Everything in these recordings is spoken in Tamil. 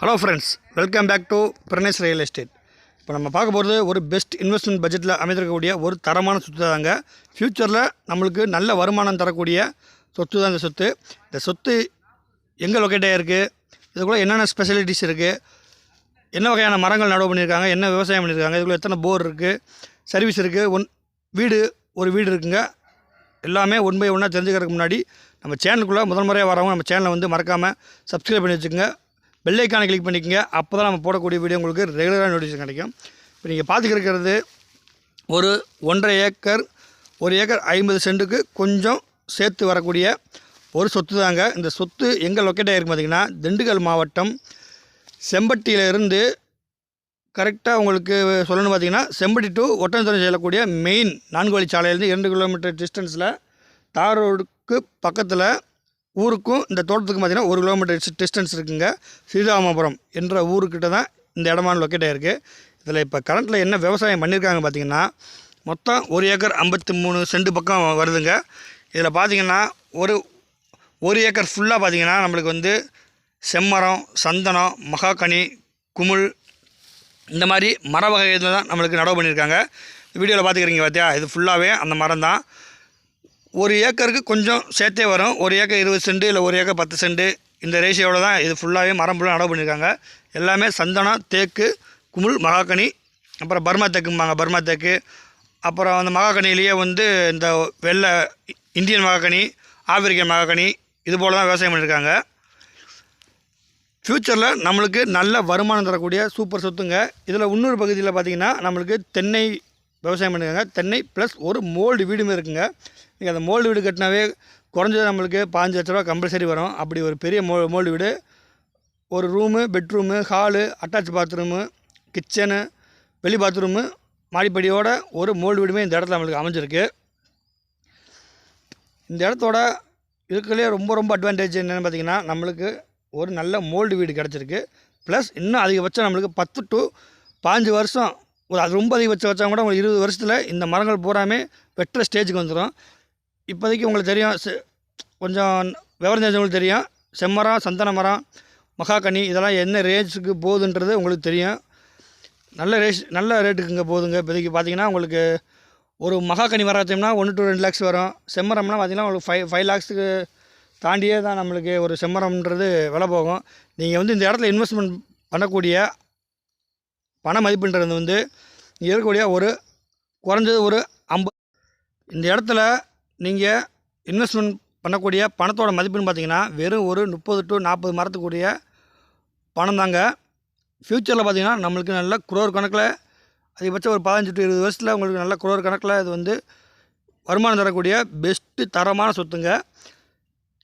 Hello friends welcome back to Pranesh real estate இப்போ நம்ம பார்க்க போகிறது ஒரு பெஸ்ட் இன்வெஸ்ட்மெண்ட் பட்ஜெட்டில் அமைந்திருக்கக்கூடிய ஒரு தரமான சொத்து தாங்க ஃப்யூச்சரில் நம்மளுக்கு நல்ல வருமானம் தரக்கூடிய சொத்து தான் இந்த சொத்து. இந்த சொத்து எங்கே லொக்கேட் ஆகிருக்கு இதுக்குள்ளே என்னென்ன ஸ்பெஷலிட்டிஸ் இருக்குது என்ன வகையான மரங்கள் நடவு பண்ணியிருக்காங்க? என்ன விவசாயம் பண்ணியிருக்காங்க? இதுக்குள்ளே எத்தனை போர் இருக்குது சர்வீஸ் இருக்குது ஒன் வீடு ஒரு வீடு இருக்குங்க. எல்லாமே ஒன் பை ஒன்னாக தெரிஞ்சுக்கிறதுக்கு முன்னாடி நம்ம சேனலுக்குள்ளே முதல் முறையாக வரவங்க நம்ம சேனலை வந்து மறக்காமல் சப்ஸ்கிரைப் பண்ணி வச்சுக்கோங்க. வெள்ளைக்கான கிளிக் பண்ணிக்கோங்க. அப்போ தான் நம்ம போடக்கூடிய வீடியோ உங்களுக்கு ரெகுலராக நோட்டிஃபிகேஷன் கிடைக்கும். இப்போ நீங்கள் பார்த்துக்கிருக்கிறது ஒரு ஒன்றரை ஏக்கர் ஒரு ஏக்கர் ஐம்பது சென்ட்டுக்கு கொஞ்சம் சேர்த்து வரக்கூடிய ஒரு சொத்து தாங்க. இந்த சொத்து எங்கே லொக்கேட் ஆகிருக்கு பார்த்திங்கன்னா திண்டுக்கல் மாவட்டம் செம்பட்டியிலிருந்து கரெக்டாக உங்களுக்கு சொல்லணும்னு பார்த்தீங்கன்னா செம்பட்டி டு ஒட்டன்துறை செல்லக்கூடிய மெயின் நான்கு வழி சாலையிலேருந்து இரண்டு கிலோமீட்டர் டிஸ்டன்ஸில் தார் ரோடுக்கு பக்கத்தில் ஊருக்கும் இந்த தோட்டத்துக்கும் பார்த்தீங்கன்னா ஒரு கிலோமீட்டர் டிஸ்டன்ஸ் இருக்குங்க. ஸ்ரீராமபுரம் என்ற ஊருக்கிட்ட தான் இந்த இடமான லொக்கேட் ஆகிருக்கு இதில் இப்போ கரண்ட்டில் என்ன விவசாயம் பண்ணியிருக்காங்க பார்த்தீங்கன்னா மொத்தம் ஒரு ஏக்கர் ஐம்பத்தி மூணு சென்ட் பக்கம் வருதுங்க. இதில் பார்த்தீங்கன்னா ஒரு ஒரு ஏக்கர் ஃபுல்லாக பார்த்தீங்கன்னா நம்மளுக்கு வந்து செம்மரம் சந்தனம் மகாகனி குமுள் இந்த மாதிரி மர வகையில் தான் நம்மளுக்கு நடவு பண்ணியிருக்காங்க வீடியோவில் பார்த்துக்கிறீங்க பார்த்தியா இது ஃபுல்லாகவே அந்த மரம் தான். ஒரு ஏக்கருக்கு கொஞ்சம் சேர்த்தே வரும். ஒரு ஏக்கர் இருபது சென்ட் இல்லை ஒரு ஏக்கர் பத்து சென்ட் இந்த ரேஷியோவில் தான் இது ஃபுல்லாகவே மரம் ஃபுல்லாக நடவு பண்ணியிருக்காங்க எல்லாமே சந்தனம் தேக்கு குமுள் மகாகனி அப்புறம் பர்மா தேக்கும்பாங்க. பர்மா தேக்கு. அப்புறம் அந்த மகாகனிலேயே வந்து இந்த வெள்ளை இந்தியன் மகாக்கனி ஆப்பிரிக்கன் மகாக்கனி இது போல் தான் விவசாயம் பண்ணியிருக்காங்க ஃப்யூச்சரில் நம்மளுக்கு நல்ல வருமானம் தரக்கூடிய சூப்பர் சொத்துங்க. இதில் இன்னொரு பகுதியில் பார்த்திங்கன்னா நம்மளுக்கு தென்னை விவசாயம் பண்ணியிருக்காங்க தென்னை ப்ளஸ் ஒரு மோல்டு வீடுமே இருக்குங்க. நீங்கள் அந்த மோல்டு வீடு கட்டினாவே குறைஞ்சது நம்மளுக்கு பாஞ்சு லட்ச ரூபா கம்பல்சரி வரும். அப்படி ஒரு பெரிய மோ மோல்டு வீடு ஒரு room bedroom hall attach bathroom kitchen வெளி பாத்ரூமு மாடிப்படியோட ஒரு மோல்டு வீடுமே இந்த இடத்துல நம்மளுக்கு அமைஞ்சிருக்கு. இந்த இடத்தோட இருக்கிறதுலே ரொம்ப ரொம்ப அட்வான்டேஜ் என்னென்னு பார்த்தீங்கன்னா நம்மளுக்கு ஒரு நல்ல மோல்டு வீடு கிடச்சிருக்கு. ப்ளஸ் இன்னும் அதிகபட்சம் நம்மளுக்கு பத்து டு பாஞ்சு வருஷம் ஒரு அது ரொம்ப அதிகபட்சம் வச்சா கூட ஒரு இருபது வருஷத்தில் இந்த மரங்கள் பூராமே வெட்டுற ஸ்டேஜுக்கு வந்துடும் இப்போதைக்கு உங்களுக்கு தெரியும் செ- கொஞ்சம் விவரம் தெரிஞ்சவங்களுக்கு தெரியும். செம்மரம் சந்தன மரம் மகாகனி இதெல்லாம் என்ன ரேஞ்சுக்கு போகுதுன்றது உங்களுக்கு தெரியும். நல்ல ரேஸ் நல்ல ரேட்டுக்குங்க போகுதுங்க. இப்போதைக்கு பார்த்தீங்கன்னா உங்களுக்கு ஒரு மகாகனி மரம் வச்சோம்னா ஒன்று டு ரெண்டு லேக்ஸ் வரும். செம்மரம்னா பார்த்தீங்கன்னா உங்களுக்கு ஃபைவ் ஃபைவ் லேக்ஸுக்கு தாண்டியே தான் நம்மளுக்கு ஒரு செம்மரம்ன்றது விலை போகும். நீங்கள் வந்து இந்த இடத்துல இன்வெஸ்ட்மெண்ட் பண்ணக்கூடிய பண மதிப்புன்றது வந்து இருக்கக்கூடிய ஒரு குறைஞ்சது ஒரு ஐம்பது. இந்த இடத்துல நீங்கள் இன்வெஸ்ட்மெண்ட் பண்ணக்கூடிய பணத்தோட மதிப்புன்னு பார்த்தீங்கன்னா வெறும் ஒரு முப்பது டு நாற்பது மரத்துக்குரிய பணம் தாங்க. ஃப்யூச்சரில் பார்த்தீங்கன்னா நம்மளுக்கு நல்ல குரோர் கணக்கில் அதிகபட்சம் ஒரு பதினஞ்சு டு இருபது வருஷத்தில் உங்களுக்கு நல்ல குரோர் கணக்கில் இது வந்து வருமானம் தரக்கூடிய பெஸ்ட்டு தரமான சொத்துங்க.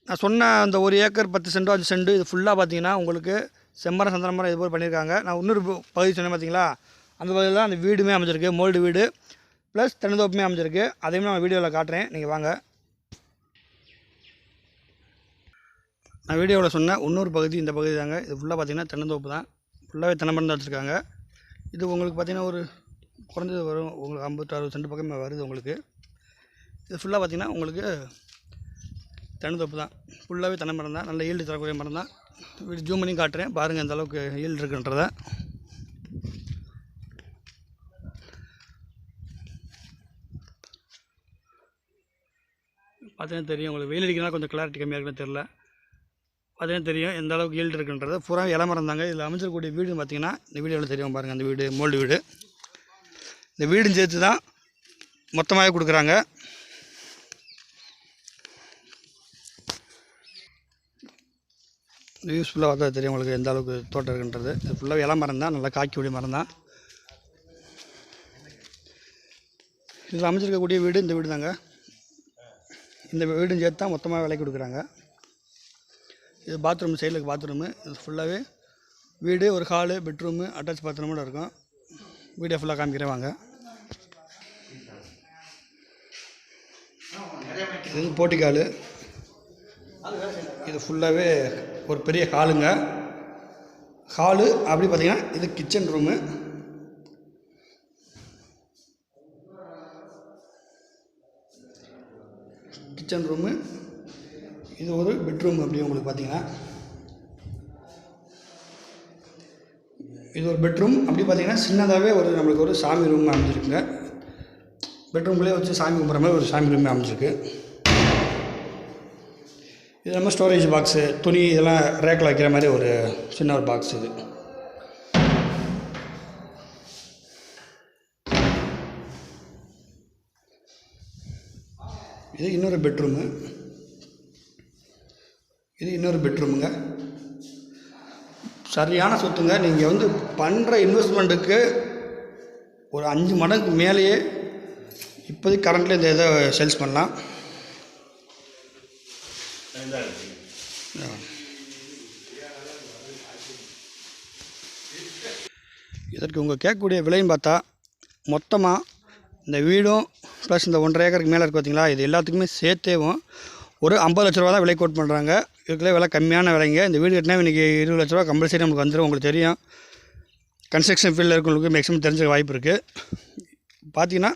நான் சொன்ன அந்த ஒரு ஏக்கர் பத்து சென்டோ அஞ்சு செண்டு இது ஃபுல்லாக பார்த்தீங்கன்னா உங்களுக்கு செம்மரம் சந்தன மரம் இது போல் பண்ணியிருக்காங்க நான் இன்னொரு பகுதி சொன்னேன் பார்த்தீங்களா அந்த பகுதியில் தான் அந்த வீடுமே அமைஞ்சிருக்கு. மோல்டு வீடு. ப்ளஸ் தென்னந்தோப்புமே அமைஞ்சிருக்கு. அதையும் நான் வீடியோவில் காட்டுறேன். நீங்கள் வாங்க. நான் வீடியோவில் சொன்ன இன்னொரு பகுதி இந்த பகுதி தாங்க. இது ஃபுல்லாக பார்த்தீங்கன்னா தென்னந்தோப்பு தான். ஃபுல்லாகவே தென்னமரம் தான் வச்சுருக்காங்க. இது உங்களுக்கு பார்த்திங்கன்னா ஒரு குறைஞ்சது வரும். உங்களுக்கு ஐம்பது அறுபது சென்ட் பக்கமே வருது உங்களுக்கு. இது ஃபுல்லாக பார்த்திங்கன்னா உங்களுக்கு தென்னந்தோப்பு தான். ஃபுல்லாகவே தென்னை மரம் தான். நல்ல ஈல்டு தரக்கூடிய மரம் தான். வீடு ஜூம் பண்ணி காட்டுறேன். பாருங்கள் எந்த அளவுக்கு ஈல்டு இருக்குன்றத. பார்த்தீங்கன்னா தெரியும். உங்களுக்கு வெயில் அடிக்கிறனால கொஞ்சம் கிளாரிட்டி கம்மியாக இருக்குன்னு தெரில பார்த்தீங்கன்னா தெரியும் எந்த அளவுக்கு ஈல்டு இருக்குன்றது. பூரா இளமரம் தாங்க. இதில் அமைச்சிருக்கக்கூடிய வீடுன்னு பார்த்தீங்கன்னா இந்த வீடியோவில் தெரியும் பாருங்கள் அந்த வீடு மோல்டு வீடு. இந்த வீடும் சேர்த்து தான் மொத்தமாகவே கொடுக்குறாங்க. யூஸ்ஃபுல்லாக பார்த்தா தெரியும் உங்களுக்கு எந்த அளவுக்கு தோட்டம் இருக்குன்றது. இது ஃபுல்லாக இலை மரம் தான். நல்லா காய்க்கக்கூடிய மரம் தான். இதில் அமைச்சிருக்கக்கூடிய வீடு இந்த வீடு தாங்க இந்த வீடும் சேர்த்து தான் மொத்தமாக விலைக்கு கொடுக்குறாங்க. இது பாத்ரூம் சைடில் பாத்ரூமு இது ஃபுல்லாகவே வீடு ஒரு ஹாலு பெட்ரூமு அட்டாச் பாத்ரூமோட இருக்கும். வீடியோ ஃபுல்லாக காமிக்கிறேன் வாங்க. இது வந்து ஹாலு இது ஃபுல்லாகவே ஒரு பெரிய ஹாலுங்க ஹாலு அப்படி பார்த்தீங்கன்னா இது கிச்சன் ரூமு கிச்சன் ரூமு இது ஒரு பெட்ரூம் அப்படி உங்களுக்கு பார்த்தீங்கன்னா. இது ஒரு பெட்ரூம் அப்படி பார்த்தீங்கன்னா சின்னதாகவே ஒரு நம்மளுக்கு ஒரு சாமி ரூம் அமைஞ்சிருக்குங்க. பெட்ரூம்லேயே வச்சு சாமி கும்பிட்ற மாதிரி ஒரு சாமி ரூம் அமைஞ்சிருக்கு. இது நம்ம ஸ்டோரேஜ் பாக்ஸு துணி இதெல்லாம் ரேக்கில் வைக்கிற மாதிரி ஒரு சின்ன ஒரு பாக்ஸ் இது. இது இன்னொரு பெட்ரூமு இது இன்னொரு பெட்ரூமுங்க சரியான சொத்துங்க. நீங்கள் வந்து பண்ணுற இன்வெஸ்ட்மெண்ட்டுக்கு ஒரு அஞ்சு மடங்கு மேலேயே இப்போதைக்கு கரண்ட்டில் இந்த இதை சேல்ஸ் பண்ணலாம். இதற்கு உங்கள் கேட்கக்கூடிய விலைன்னு பார்த்தா மொத்தமாக இந்த வீடும் ப்ளஸ் இந்த ஒன்றரை ஏக்கருக்கு மேலே இருக்குது பார்த்தீங்களா இது எல்லாத்துக்குமே சேர்த்தேவும் ஒரு ஐம்பது லட்ச ரூபா தான் விலை கோட் பண்ணுறாங்க இதுக்குள்ளே விலை கம்மியான விலைங்க. இந்த வீடு கட்டினா இன்றைக்கி இருபது லட்ச ரூபா கம்பல்சரி நமக்கு வந்துடும் உங்களுக்கு தெரியும். கன்ஸ்ட்ரக்ஷன் ஃபீல்டில் இருக்கவங்களுக்கு மேக்ஸிமம் தெரிஞ்ச வாய்ப்பு இருக்குது பார்த்தீங்கன்னா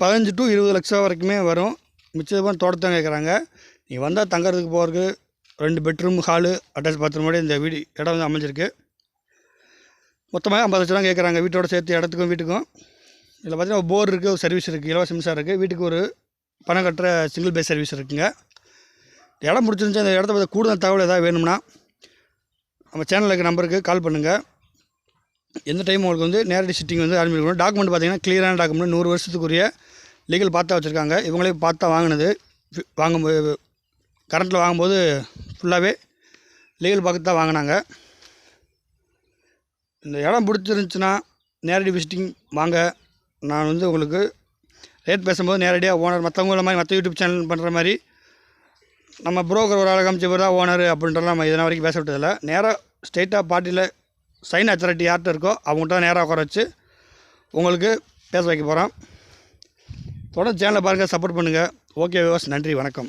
பதினஞ்சு டு இருபது லட்சம் வரைக்குமே வரும். மிச்சமாக தோட்டத்தை கேட்குறாங்க நீ வந்தால் தங்குறதுக்கு போகிறதுக்கு ரெண்டு பெட்ரூம் ஹாலு அட்டாச் பாத்ரூமோட இந்த வீடு இடம் வந்து அமைஞ்சிருக்கு. மொத்தமாக ஐம்பது லட்ச ரூபா கேட்குறாங்க வீட்டோட சேர்த்து இடத்துக்கும் வீட்டுக்கும். இதில் பார்த்தீங்கன்னா போர் இருக்குது ஒரு சர்வீஸ் இருக்குது இலவச மின்சாரம் இருக்குது. வீட்டுக்கு ஒரு பணம் கட்டுற சிங்கிள் பேஸ் சர்வீஸ் இருக்குங்க. இடம் பிடிச்சிருந்துச்சி அந்த இடத்த பற்றி கூடுதல் தகவல் எதாவது வேணும்னா நம்ம சேனலுக்கு நம்பருக்கு கால் பண்ணுங்கள் எந்த டைம் உங்களுக்கு வந்து நேரடி சிட்டிங் வந்து ஆரம்பிக்கணும் டாக்குமெண்ட் பார்த்தீங்கன்னா கிளியரான டாக்குமெண்ட் நூறு வருஷத்துக்குரிய லீகல் பார்த்தா வச்சுருக்காங்க. இவங்களே பார்த்தா வாங்கினது. வாங்கும்போது கரண்ட்டில் வாங்கும்போது ஃபுல்லாகவே லீகல் பார்த்து தான் வாங்கினாங்க. இந்த இடம் பிடிச்சிருந்துச்சுன்னா நேரடி விசிட்டிங் வாங்க. நான் வந்து உங்களுக்கு ரேட் பேசும்போது நேரடியாக ஓனர் மற்றவங்கள மாதிரி மற்ற யூடியூப் சேனல் பண்ணுற மாதிரி நம்ம புரோக்கர் ஒரு ஆளை காமிச்சு பேர் தான் ஓனர் அப்படின்றலாம் நம்ம இதனால் வரைக்கும் பேச விட்டதில்லை. நேராக ஸ்ட்ரெயிட்டாக பார்ட்டியில் சைன் அத்தாரிட்டி யார்கிட்ட இருக்கோ அவங்கள்ட்ட தான் நேராக உட்கார வச்சு உங்களுக்கு பேச வைக்க போகிறோம் தொடர்ந்து சேனலை பாருங்கள் சப்போர்ட் பண்ணுங்கள் ஓகே விவாஸ் நன்றி வணக்கம்.